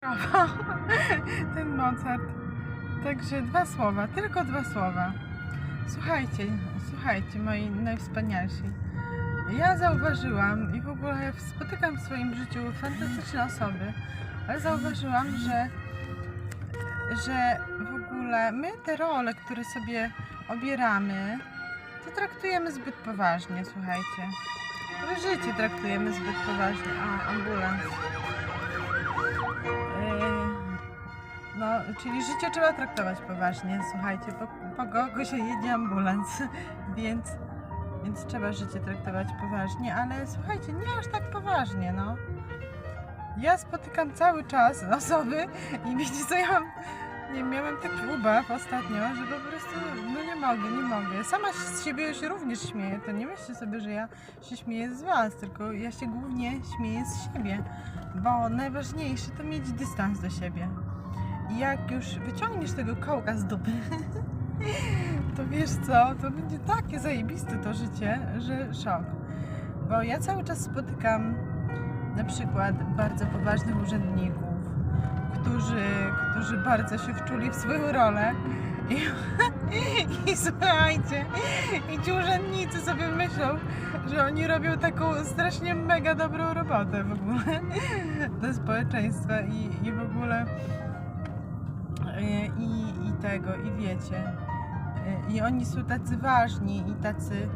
Ten Mozart. Także dwa słowa, tylko dwa słowa. Słuchajcie, słuchajcie, moi najwspanialsi. Ja zauważyłam i w ogóle spotykam w swoim życiu fantastyczne osoby, ale zauważyłam, że, że w ogóle my te role, które sobie obieramy, to traktujemy zbyt poważnie, słuchajcie. Życie traktujemy zbyt poważnie. A, ambulans. No, czyli życie trzeba traktować poważnie, słuchajcie, po, po kogo się jedzie ambulans, więc, więc trzeba życie traktować poważnie, ale słuchajcie, nie aż tak poważnie, no. Ja spotykam cały czas osoby i wiecie co, ja mam, nie miałem taki ubaw ostatnio, że po prostu, no nie mogę, nie mogę. Sama z siebie się również śmieję, to nie myślcie sobie, że ja się śmieję z was, tylko ja się głównie śmieję z siebie, bo najważniejsze to mieć dystans do siebie. Jak już wyciągniesz tego kołka z dupy, to wiesz co, to będzie takie zajebiste to życie, że szok. Bo ja cały czas spotykam na przykład bardzo poważnych urzędników, którzy, którzy bardzo się wczuli w swoją rolę. I, I słuchajcie, i ci urzędnicy sobie myślą, że oni robią taką strasznie mega dobrą robotę w ogóle dla społeczeństwa i, i w ogóle i, i tego, i wiecie. I oni są tacy ważni i tacy,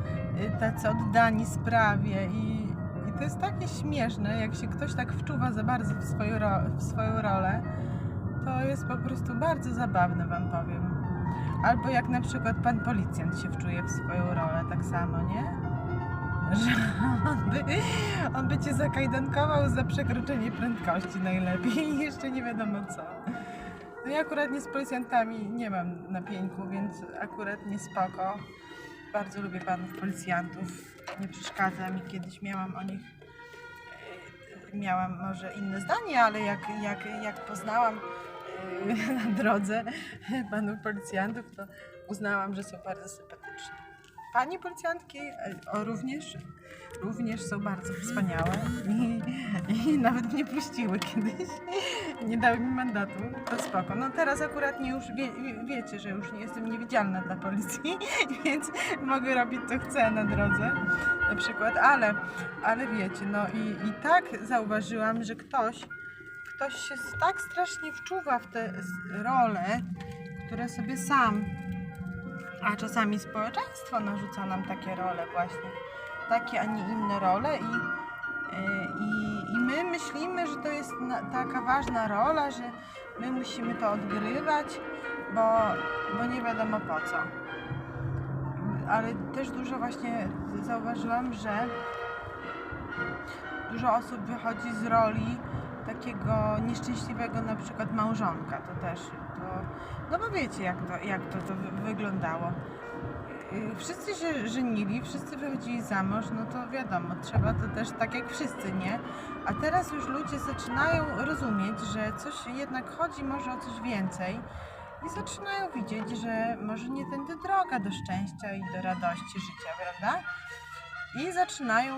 tacy oddani sprawie i, i to jest takie śmieszne, jak się ktoś tak wczuwa za bardzo w swoją, w swoją rolę, to jest po prostu bardzo zabawne, wam powiem. Albo jak na przykład pan policjant się wczuje w swoją rolę, tak samo, nie? Że on by, on by cię zakajdankował za przekroczenie prędkości najlepiej i jeszcze nie wiadomo co. No ja akurat nie z policjantami nie mam na pieńku, więc akurat nie spoko. Bardzo lubię panów policjantów. Nie przeszkadza mi. Kiedyś miałam o nich e, miałam może inne zdanie, ale jak, jak, jak poznałam e, na drodze panów policjantów, to uznałam, że są bardzo sympatyczni. Pani policjantki e, również, również są bardzo wspaniałe i, i nawet mnie puściły kiedyś. Nie dały mi mandatu, to spoko. No teraz akurat nie już wie, wie, wiecie, że już nie jestem niewidzialna dla policji, więc mogę robić co chcę na drodze na przykład, ale, ale wiecie, no i, i tak zauważyłam, że ktoś, ktoś się tak strasznie wczuwa w te role, które sobie sam, a czasami społeczeństwo narzuca nam takie role właśnie, takie, a nie inne role i Yy, I, I my myślimy, że to jest na, taka ważna rola, że my musimy to odgrywać, bo, bo nie wiadomo po co. Ale też dużo właśnie zauważyłam, że dużo osób wychodzi z roli takiego nieszczęśliwego na przykład małżonka. To też, no bo wiecie jak to, jak to, to wy- wyglądało. Yy, Wszyscy się żenili, wszyscy wychodzili za mąż, no to wiadomo, trzeba to też tak jak wszyscy, nie? A teraz już ludzie zaczynają rozumieć, że coś jednak chodzi może o coś więcej i zaczynają widzieć, że może nie tędy droga do szczęścia i do radości życia, prawda? I zaczynają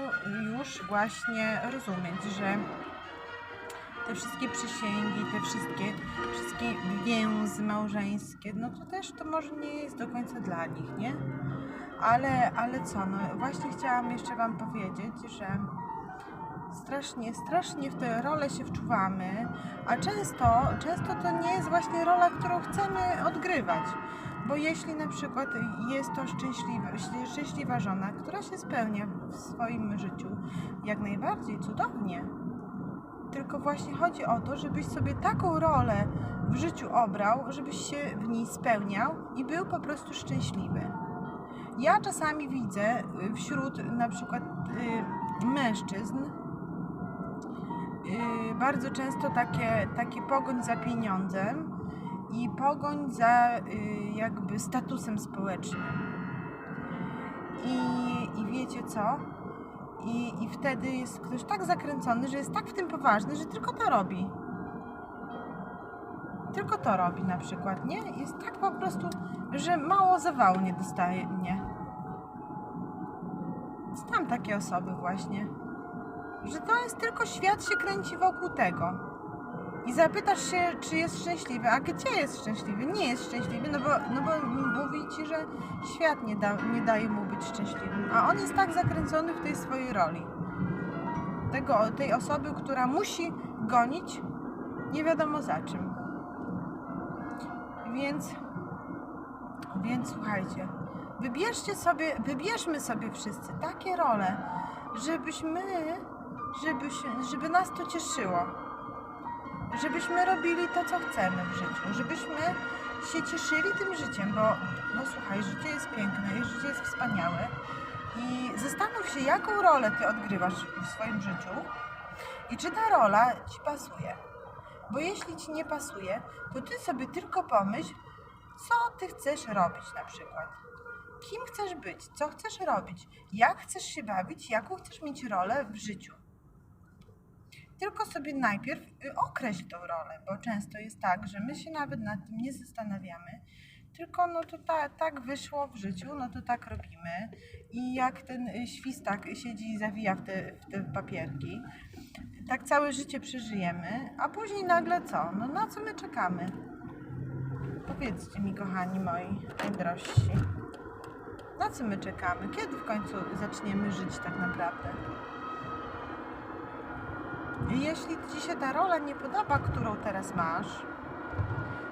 już właśnie rozumieć, że te wszystkie przysięgi, te wszystkie, wszystkie więzy małżeńskie, no to też to może nie jest do końca dla nich, nie? Ale, ale co, no właśnie chciałam jeszcze Wam powiedzieć, że strasznie, strasznie w tę rolę się wczuwamy, a często, często to nie jest właśnie rola, którą chcemy odgrywać. Bo jeśli na przykład jest to szczęśliwa, szczęśliwa żona, która się spełnia w swoim życiu, jak najbardziej cudownie. Tylko właśnie chodzi o to, żebyś sobie taką rolę w życiu obrał, żebyś się w niej spełniał i był po prostu szczęśliwy. Ja czasami widzę y, wśród na przykład y, mężczyzn y, bardzo często takie, takie pogoń za pieniądzem i pogoń za jakby statusem społecznym. I, I wiecie co? I, I wtedy jest ktoś tak zakręcony, że jest tak w tym poważny, że tylko to robi. Tylko to robi na przykład, nie? Jest tak po prostu, że mało zawału nie dostaje, nie? Znam takie osoby właśnie, że to jest tylko świat się kręci wokół tego. I zapytasz się, czy jest szczęśliwy, a gdzie jest szczęśliwy? Nie jest szczęśliwy, no bo, no bo mówi ci, że świat nie, da, nie daje mu być szczęśliwym, a on jest tak zakręcony w tej swojej roli. Tego, tej osoby, która musi gonić nie wiadomo za czym. Więc, więc słuchajcie, wybierzcie sobie, wybierzmy sobie wszyscy takie role, żebyśmy, żeby, żeby nas to cieszyło. Żebyśmy robili to, co chcemy w życiu, żebyśmy się cieszyli tym życiem, bo no słuchaj, życie jest piękne i życie jest wspaniałe. I zastanów się, jaką rolę ty odgrywasz w swoim życiu i czy ta rola ci pasuje. Bo jeśli ci nie pasuje, to ty sobie tylko pomyśl, co ty chcesz robić na przykład. Kim chcesz być, co chcesz robić, jak chcesz się bawić, jaką chcesz mieć rolę w życiu. Tylko sobie najpierw y, określ tą rolę, bo często jest tak, że my się nawet nad tym nie zastanawiamy, tylko no to ta, tak wyszło w życiu, no to tak robimy. I jak ten y, świstak siedzi i zawija w te, w te papierki, tak całe życie przeżyjemy, a później nagle co? No na co my czekamy? Powiedzcie mi, kochani moi najdrożsi, na co my czekamy? Kiedy w końcu zaczniemy żyć tak naprawdę? Jeśli Ci się ta rola nie podoba, którą teraz masz,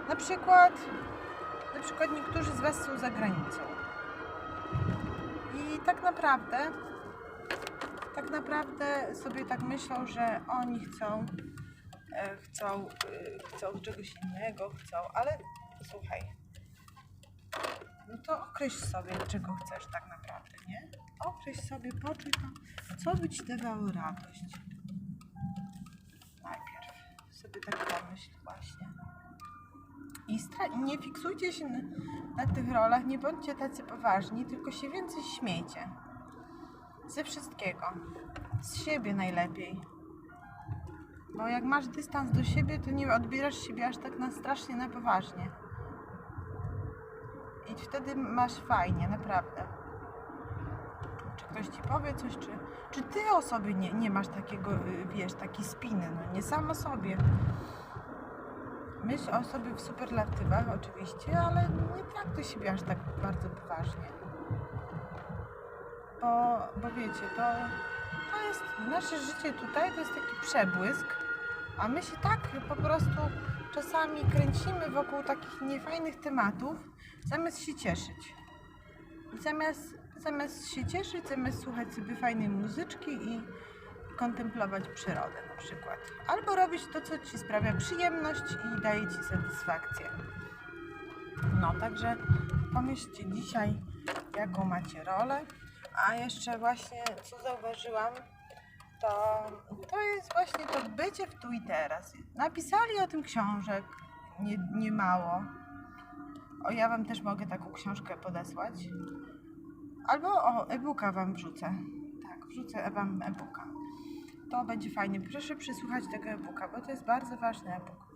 na przykład, na przykład niektórzy z Was są za granicą. I tak naprawdę, tak naprawdę sobie tak myślą, że oni chcą, e, chcą, e, chcą czegoś innego, chcą, ale słuchaj, no to określ sobie, czego chcesz tak naprawdę, nie? Określ sobie, poczuj to, co by Ci dawało radość sobie tak pomyśl właśnie. I nie fiksujcie się na, na tych rolach, nie bądźcie tacy poważni, tylko się więcej śmiejcie. Ze wszystkiego. Z siebie najlepiej. Bo jak masz dystans do siebie, to nie odbierasz siebie aż tak na strasznie na poważnie. I wtedy masz fajnie, naprawdę. Ktoś ci powie coś, czy, czy ty o sobie nie, nie masz takiego, y, wiesz, takiej spiny, no nie sam o sobie. Myśl o sobie w superlatywach oczywiście, ale nie traktuj siebie aż tak bardzo poważnie. Bo, bo wiecie, to, to jest, nasze życie tutaj to jest taki przebłysk, a my się tak po prostu czasami kręcimy wokół takich niefajnych tematów, zamiast się cieszyć. Zamiast, zamiast się cieszyć, zamiast słuchać sobie fajnej muzyczki i kontemplować przyrodę na przykład. Albo robić to, co Ci sprawia przyjemność i daje Ci satysfakcję. No, także pomyślcie dzisiaj, jaką macie rolę. A jeszcze właśnie, co zauważyłam, to, to jest właśnie to bycie w tu i teraz. Napisali o tym książek nie, nie mało. O, ja Wam też mogę taką książkę podesłać. Albo o, e-booka Wam wrzucę. Tak, wrzucę Wam e-booka. To będzie fajnie. Proszę przysłuchać tego e-booka, bo to jest bardzo ważny e-book.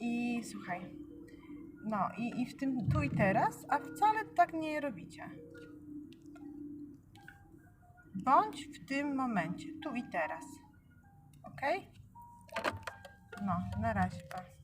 I słuchaj, no i, i w tym tu i teraz, a wcale tak nie robicie. Bądź w tym momencie, tu i teraz. Ok? No, na razie. Pa.